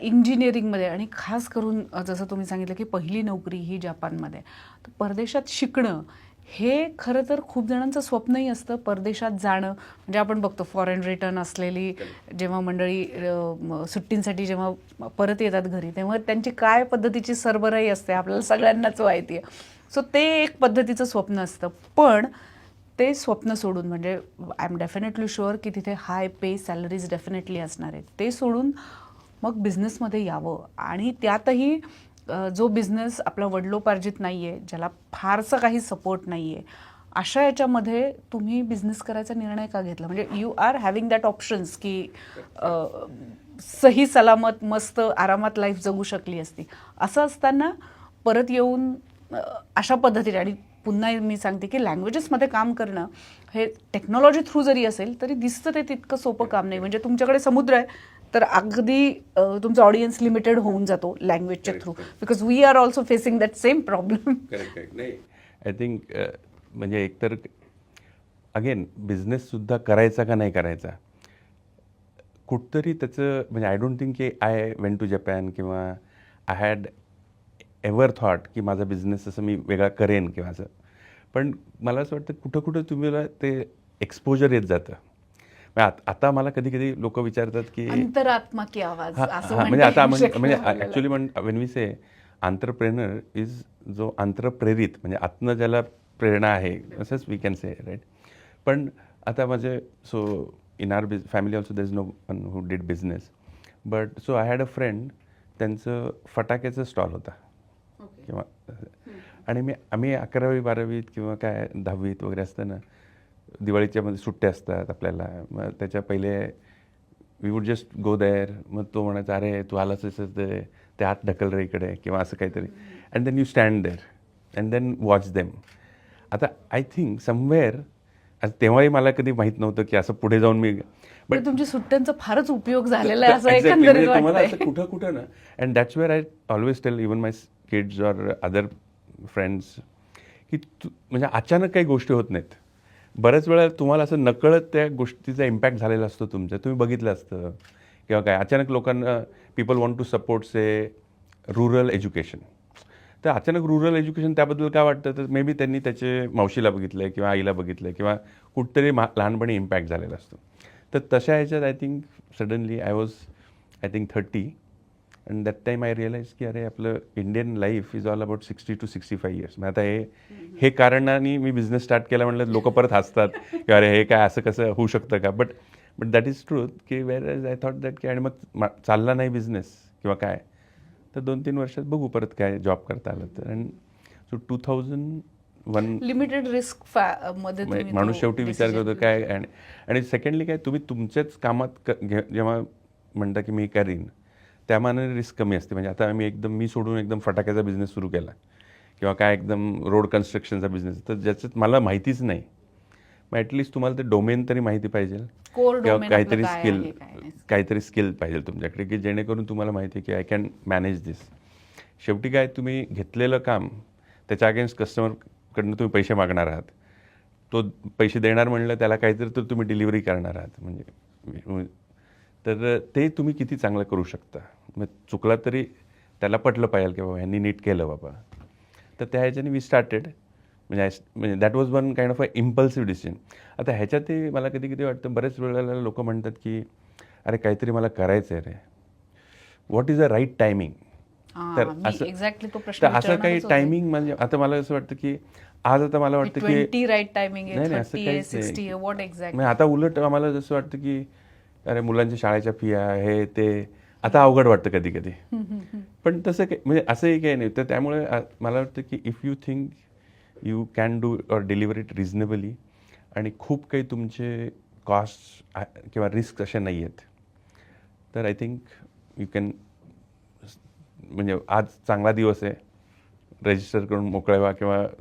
इंजिनिअरिंगमध्ये आणि खास करून जसं तुम्ही सांगितलं की पहिली नोकरी ही जपानमध्ये. तर परदेशात शिकणं हे खरं तर खूप जणांचं स्वप्नही असतं परदेशात जाणं. म्हणजे आपण बघतो फॉरेन रिटर्न असलेली जेव्हा मंडळी सुट्टींसाठी जेव्हा परत येतात घरी तेव्हा त्यांची काय पद्धतीची सरबराई असते आपल्याला सगळ्यांनाच माहिती आहे. सो ते एक पद्धतीचं स्वप्न असतं. पण ते स्वप्न सोडून म्हणजे आय एम डेफिनेटली शुअर की तिथे हाय पे सॅलरीज डेफिनेटली असणार आहेत. ते सोडून मग बिझनेसमध्ये यावं. आणि त्यातही जो बिझनेस आपला वडलोपार्जित नाही आहे ज्याला फारसं काही सपोर्ट नाही आहे अशा याच्यामध्ये तुम्ही बिझनेस करायचा निर्णय का घेतला? म्हणजे you are having that options की सही सलामत मस्त आरामात लाईफ जगू शकली असती. असं असताना परत येऊन अशा पद्धतीने आणि पुन्हा मी सांगते की लँग्वेजेसमध्ये काम करणं हे टेक्नॉलॉजी थ्रू जरी असेल तरी दिसतं ते तितकं सोपं काम नाही. म्हणजे तुमच्याकडे समुद्र आहे तर अगदी तुमचा ऑडियन्स लिमिटेड होऊन जातो लँग्वेजच्या through because we are also facing that same problem नाही आय थिंक म्हणजे एकतर अगेन बिझनेससुद्धा करायचा का नाही करायचा? कुठतरी त्याचं म्हणजे आय डोंट थिंक की आय वेन टू जपॅन किंवा आय हॅड एव्हर थॉट की माझा बिझनेस असं मी वेगळा करेन किंवा असं. पण मला असं वाटतं कुठं कुठं तुम्हाला ते एक्सपोजर येत जातं. आत- आता मला कधी कधी लोक विचारतात की अंतरात्मा की आवाज म्हणजे आता म्हणजे. Actually when we say entrepreneur is जो आंतरप्रेरित म्हणजे आतनं ज्याला प्रेरणा आहे असंच वी कॅन से राईट पण आता माझे so in our biz family also there is no one who did business but so I had a friend त्यांचं फटाक्याचं स्टॉल होता. किंवा आणि मी आम्ही अकरावी बारावीत किंवा काय दहावीत वगैरे असताना दिवाळीच्या मध्ये सुट्ट्या असतात आपल्याला. मग त्याच्या पहिले we would just go there मग तो म्हणायचा अरे तू आलाच ते ते आत ढकल रे इकडे किंवा असं काहीतरी. And then you stand there and then watch them आता आय थिंक समवेअर तेव्हाही मला कधी माहीत नव्हतं की असं पुढे जाऊन मी म्हणजे तुमच्या सुट्ट्यांचा फारच उपयोग झालेला आहे असं. एकंदरीत म्हणजे तुम्हाला असं कुठं कुठं ना and that's where I always tell even my kids or other friends की तू म्हणजे अचानक काही गोष्टी होत नाहीत. बऱ्याच वेळा तुम्हाला असं नकळत त्या गोष्टीचा इम्पॅक्ट झालेला असतो तुमच्या तुम्ही बघितलं असतं. किंवा काय अचानक लोकांना people want to support say rural education तर अचानक रुरल एज्युकेशन त्याबद्दल काय वाटतं? तर मे बी त्यांनी त्याचे मावशीला बघितलं किंवा आईला बघितलं किंवा कुठतरी मा लहानपणी इम्पॅक्ट झालेला असतो. तर तशा ह्याच्यात I think suddenly I was I think thirty and that time I realise की अरे आपलं Indian life is all about sixty two sixty five years मग आता हे हे कारणाने मी बिझनेस स्टार्ट केला म्हणलं लोक परत हसतात. की अरे हे काय असं कसं होऊ शकतं का? But but that is truth की whereas I thought that की आणि मग चालला नाही बिझनेस किंवा काय तर दोन तीन वर्षात बघू परत काय जॉब करता आलं तर. And so two thousand one limited रिस्कमध्ये माणूस शेवटी विचार करतो काय आणि आणि सेकंडली काय तुम्ही तुमच्याच कामात जेव्हा म्हणता की मी करीन त्या मानाने रिस्क कमी असते. म्हणजे आता मी एकदम मी सोडून एकदम फटाक्याचा बिझनेस सुरू केला. किंवा काय एकदम रोड कन्स्ट्रक्शनचा बिझनेस तर ज्याच्यात मला माहितीच नाही. मग ॲटलिस्ट तुम्हाला ते डोमेन तरी माहिती पाहिजे. किंवा काहीतरी स्किल. काहीतरी स्किल पाहिजे तुमच्याकडे की जेणेकरून तुम्हाला माहिती आहे की आय कॅन मॅनेज दिस शेवटी काय तुम्ही घेतलेलं काम त्याच्या अगेन्स्ट कस्टमरकडनं तुम्ही पैसे मागणार आहात. तो पैसे देणार म्हणलं त्याला काहीतरी तर तुम्ही डिलिव्हरी करणार आहात. म्हणजे तर ते तुम्ही किती चांगलं करू शकता? मग चुकला तरी त्याला पटलं पाहिजे की बाबा ह्यांनी नीट केलं बाबा. तर त्या ह्याच्याने वी स्टार्टेड म्हणजे I- म्हणजे that was one kind of a impulsive decision आता ह्याच्यातही मला कधी कधी वाटतं बऱ्याच वेळेला लोक म्हणतात की अरे काहीतरी मला करायचं आहे रे what is a right timing तर असं exactly तो प्रश्न तर असं काही. टायमिंग म्हणजे आता मला असं वाटतं की आज आता मला वाटतं की राईट टायमिंग आहे नाही, नाही, असं आहे काहीच आहे आता उलट आम्हाला जसं वाटतं की अरे मुलांच्या शाळेच्या फिया हे ते. आता अवघड वाटतं कधी कधी. पण तसं काही म्हणजे असंही काही नाही. तर त्यामुळे मला वाटतं की if you think you can do or deliver it reasonably आणि खूप काही तुमचे कॉस्ट किंवा रिस्क असे नाही आहेत. तर आय थिंक यू कॅन म्हणजे आज चांगला दिवस आहे. रजिस्टर करून मोकळ्या व्हा किंवा